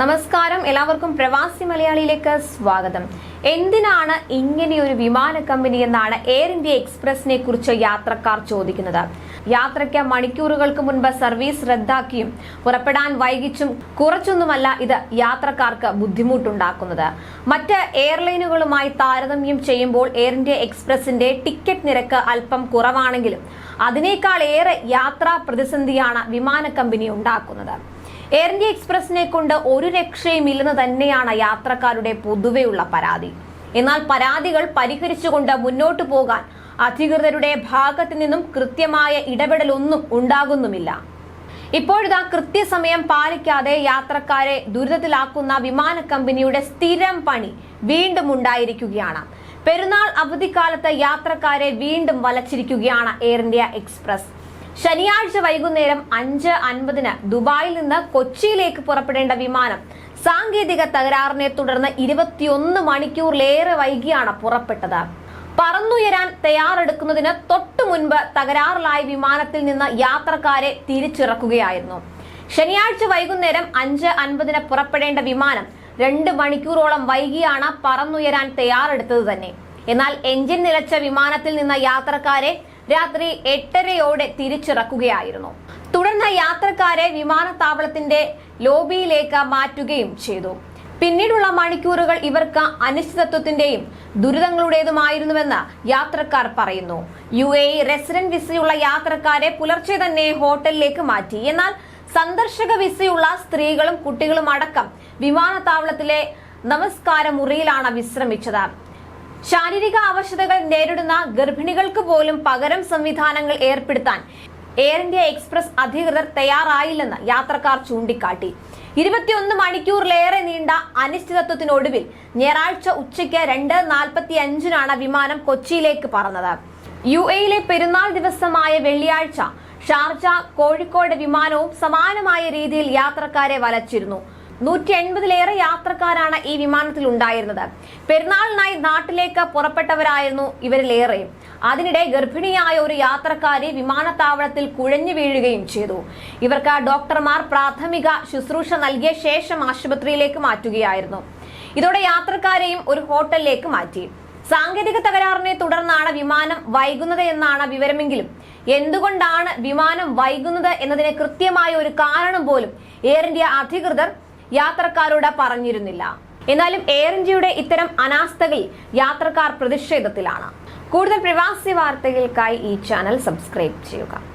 നമസ്കാരം. എല്ലാവർക്കും പ്രവാസി മലയാളിയിലേക്ക് സ്വാഗതം. എന്തിനാണ് ഇങ്ങനെയൊരു വിമാന കമ്പനി എന്നാണ് എയർ ഇന്ത്യ എക്സ്പ്രസിനെ കുറിച്ച് യാത്രക്കാർ ചോദിക്കുന്നത്. യാത്രയ്ക്ക് മണിക്കൂറുകൾക്ക് മുൻപ് സർവീസ് റദ്ദാക്കിയും പുറപ്പെടാൻ വൈകിച്ചും കുറച്ചൊന്നുമല്ല ഇത് യാത്രക്കാർക്ക് ബുദ്ധിമുട്ടുണ്ടാക്കുന്നത്. മറ്റ് എയർലൈനുകളുമായി താരതമ്യം ചെയ്യുമ്പോൾ എയർ ഇന്ത്യ എക്സ്പ്രസിന്റെ ടിക്കറ്റ് നിരക്ക് അല്പം കുറവാണെങ്കിലും അതിനേക്കാൾ ഏറെ യാത്രാ പ്രതിസന്ധിയാണ് വിമാന കമ്പനി ഉണ്ടാക്കുന്നത്. എയർ ഇന്ത്യ എക്സ്പ്രസിനെ കൊണ്ട് ഒരു രക്ഷയും ഇല്ലെന്ന് തന്നെയാണ് യാത്രക്കാരുടെ പൊതുവെയുള്ള പരാതി. എന്നാൽ പരാതികൾ പരിഹരിച്ചുകൊണ്ട് മുന്നോട്ടു പോകാൻ അധികൃതരുടെ ഭാഗത്തു നിന്നും കൃത്യമായ ഇടപെടലൊന്നും ഉണ്ടാകുന്നുമില്ല. ഇപ്പോഴിതാ കൃത്യസമയം പാലിക്കാതെ യാത്രക്കാരെ ദുരിതത്തിലാക്കുന്ന വിമാന കമ്പനിയുടെ സ്ഥിരം പണി വീണ്ടും ഉണ്ടായിരിക്കുകയാണ്. പെരുന്നാൾ അവധിക്കാലത്ത് യാത്രക്കാരെ വീണ്ടും വലച്ചിരിക്കുകയാണ് എയർ ഇന്ത്യ എക്സ്പ്രസ് ശനിയാഴ്ച വൈകുന്നേരം അഞ്ച് അൻപതിന് ദുബായിൽ നിന്ന് കൊച്ചിയിലേക്ക് പുറപ്പെടേണ്ട വിമാനം. സാങ്കേതിക തകരാറിനെ തുടർന്ന് ഇരുപത്തിയൊന്ന് മണിക്കൂറിലേറെ വൈകിയാണ് പുറപ്പെട്ടത്. പറന്നുയരാൻ തയ്യാറെടുക്കുന്നതിന് തൊട്ടു മുൻപ് തകരാറിലായ വിമാനത്തിൽ നിന്ന് യാത്രക്കാരെ തിരിച്ചിറക്കുകയായിരുന്നു. ശനിയാഴ്ച വൈകുന്നേരം അഞ്ച് അൻപതിന് പുറപ്പെടേണ്ട വിമാനം രണ്ട് മണിക്കൂറോളം വൈകിയാണ് പറന്നുയരാൻ തയ്യാറെടുത്തത് തന്നെ. എന്നാൽ എഞ്ചിൻ നിലച്ച വിമാനത്തിൽ നിന്ന് യാത്രക്കാരെ രാത്രി എട്ടരയോടെ തിരിച്ചിറക്കുകയായിരുന്നു. തുടർന്ന് യാത്രക്കാരെ വിമാനത്താവളത്തിന്റെ ലോബിയിലേക്ക് മാറ്റുകയും ചെയ്തു. പിന്നീടുള്ള മണിക്കൂറുകൾ ഇവർക്ക് അനിശ്ചിതത്വത്തിന്റെയും ദുരിതങ്ങളുടേതുമായിരുന്നുവെന്ന് യാത്രക്കാർ പറയുന്നു. യു എ റെസിഡന്റ് വിസയുള്ള യാത്രക്കാരെ പുലർച്ചെ തന്നെ ഹോട്ടലിലേക്ക് മാറ്റി. എന്നാൽ സന്ദർശക വിസയുള്ള സ്ത്രീകളും കുട്ടികളും അടക്കം വിമാനത്താവളത്തിലെ നമസ്കാര മുറിയിലാണ് വിശ്രമിച്ചത്. ശാരീരിക ആവശ്യതകൾ നേരിടുന്ന ഗർഭിണികൾക്ക് പോലും പകരം സംവിധാനങ്ങൾ ഏർപ്പെടുത്താൻ എയർ ഇന്ത്യ എക്സ്പ്രസ് അധികൃതർ തയ്യാറായില്ലെന്ന് യാത്രക്കാർ ചൂണ്ടിക്കാട്ടി. ഇരുപത്തിയൊന്ന് മണിക്കൂറിലേറെ നീണ്ട അനിശ്ചിതത്വത്തിനൊടുവിൽ ഞായറാഴ്ച ഉച്ചയ്ക്ക് രണ്ട് നാൽപ്പത്തി അഞ്ചിനാണ് വിമാനം കൊച്ചിയിലേക്ക് പറന്നത്. യു എയിലെ പെരുന്നാൾ ദിവസമായ വെള്ളിയാഴ്ച ഷാർജ കോഴിക്കോട് വിമാനവും സമാനമായ രീതിയിൽ യാത്രക്കാരെ വലച്ചിരുന്നു. നൂറ്റി എൺപതിലേറെ യാത്രക്കാരാണ് ഈ വിമാനത്തിൽ ഉണ്ടായിരുന്നത് പെരുന്നാളിനായി നാട്ടിലേക്ക് പുറപ്പെട്ടവരായിരുന്നു ഇവരിലേറെയും അതിനിടെ ഗർഭിണിയായ ഒരു യാത്രക്കാരി വിമാനത്താവളത്തിൽ കുഴഞ്ഞു വീഴുകയും ചെയ്തു. ഇവർക്ക് ഡോക്ടർമാർ പ്രാഥമിക ശുശ്രൂഷ നൽകിയ ശേഷം ആശുപത്രിയിലേക്ക് മാറ്റുകയായിരുന്നു. ഇതോടെ യാത്രക്കാരെയും ഒരു ഹോട്ടലിലേക്ക് മാറ്റി. സാങ്കേതിക തകരാറിനെ തുടർന്നാണ് വിമാനം വൈകുന്നത് എന്നാണ് വിവരമെങ്കിലും എന്തുകൊണ്ടാണ് വിമാനം വൈകുന്നത് എന്നതിന് കൃത്യമായ ഒരു കാരണം പോലും എയർ ഇന്ത്യ അധികൃതർ യാത്രക്കാരോട് പറഞ്ഞിരുന്നില്ല. എന്നാലും എയർ ഇന്ത്യയുടെ ഇത്തരം അനാസ്ഥകളിൽ യാത്രക്കാർ പ്രതിഷേധത്തിലാണ്. കൂടുതൽ പ്രവാസി വാർത്തകൾക്കായി ഈ ചാനൽ സബ്സ്ക്രൈബ് ചെയ്യുക.